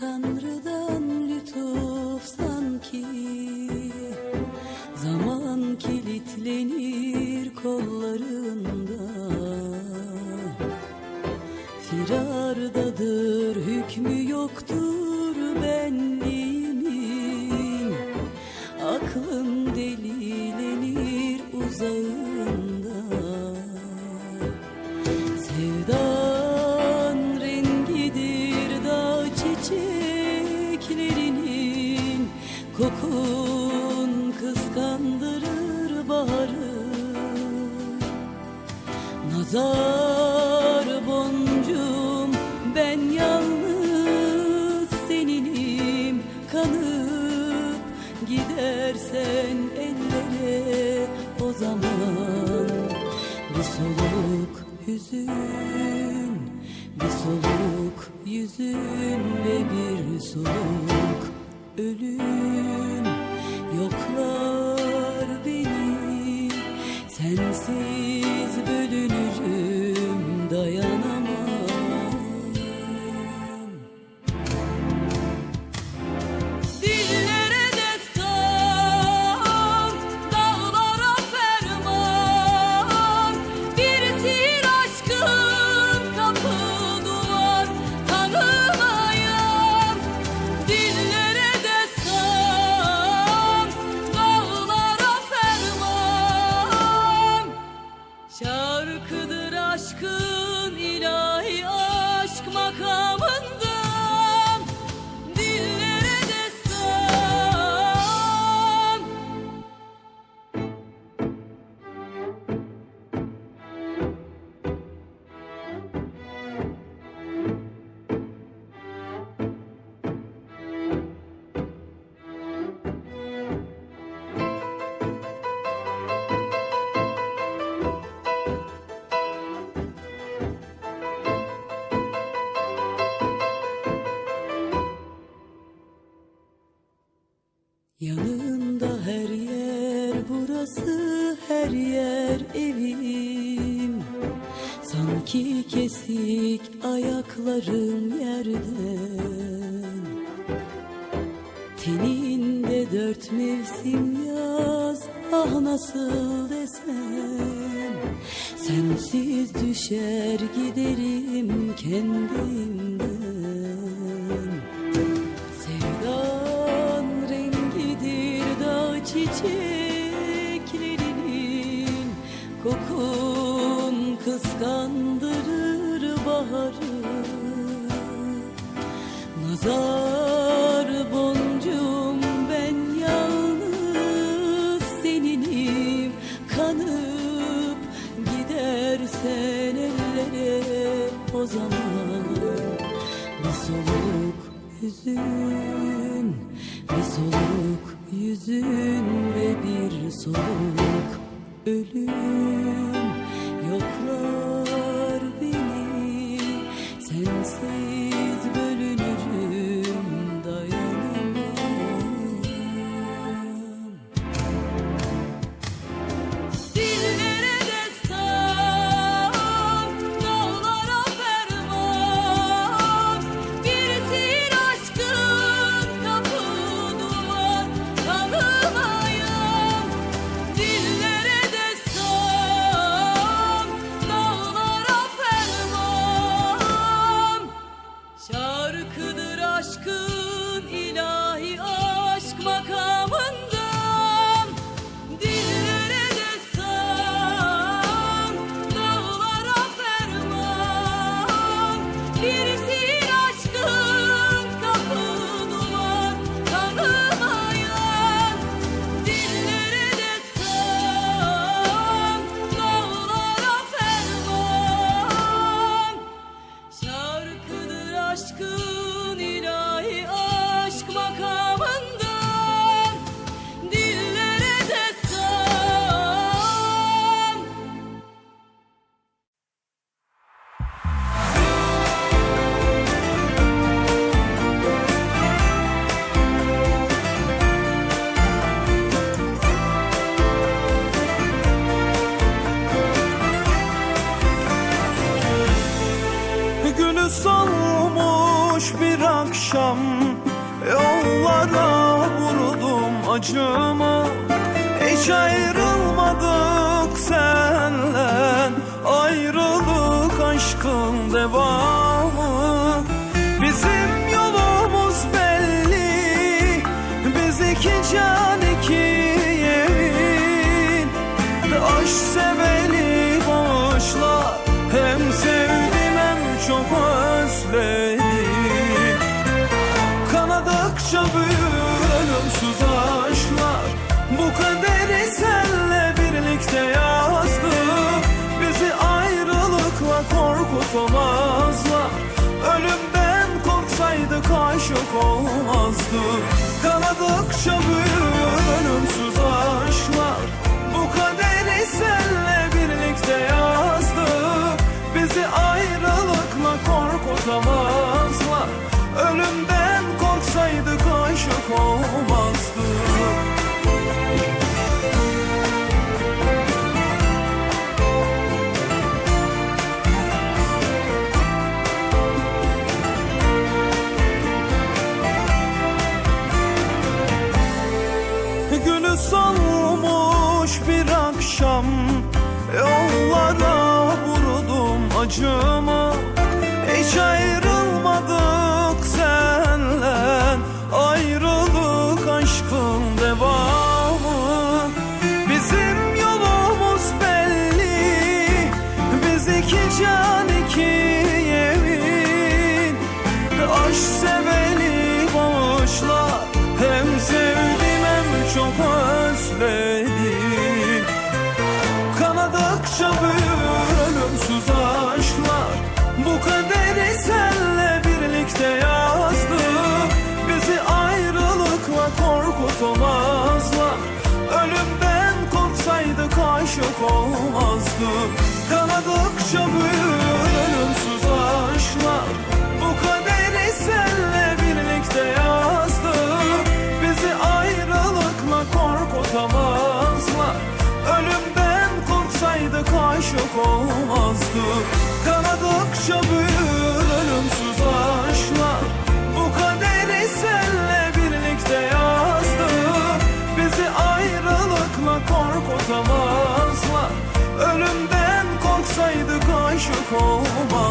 Tanrı'dan lütuf sanki. Zaman kilitlenir kollarında Firardadır hükmü yoktur benliğimin. Aklım delilenir uzağında Nazar boncuğum ben yalnız seninim. Kanıp gidersen ellere o zaman. Bir soluk hüzün, bir soluk yüzün ve bir soluk ölüm. Yoklar beni sensiz her yer burası her yer evim. Sanki kesik ayaklarım yerden. Teninde dört mevsim yaz ah nasıl desem. Sensiz düşer giderim kendimden Kokun kıskandırır baharı. Nazar boncuğum ben yalnız seninim. Kanıp gidersen ellere o zaman. Bir soluk hüzün, bir soluk yüzün ve bir soluk ölüm could. Acımı Hiç ayrılmadık senden Ayrılık aşkın devamı aşık olmazdık Kanadıkça büyür ölümsüz aşklar Bu kaderi senle birlikte yazdık Bizi ayrılıkla korkutamazlar. Ölümden acımı Hiç ayrılmadık senden Ayrılık aşkın aşık olmazdık Kanadıkça büyür ölümsüz aşklar Bu kaderi senle birlikte yazdık Bizi ayrılıkla korkutamazlar. Ölümden korksaydık aşık olmazdık Kanadıkça büyür korksaydık aşık olmazdık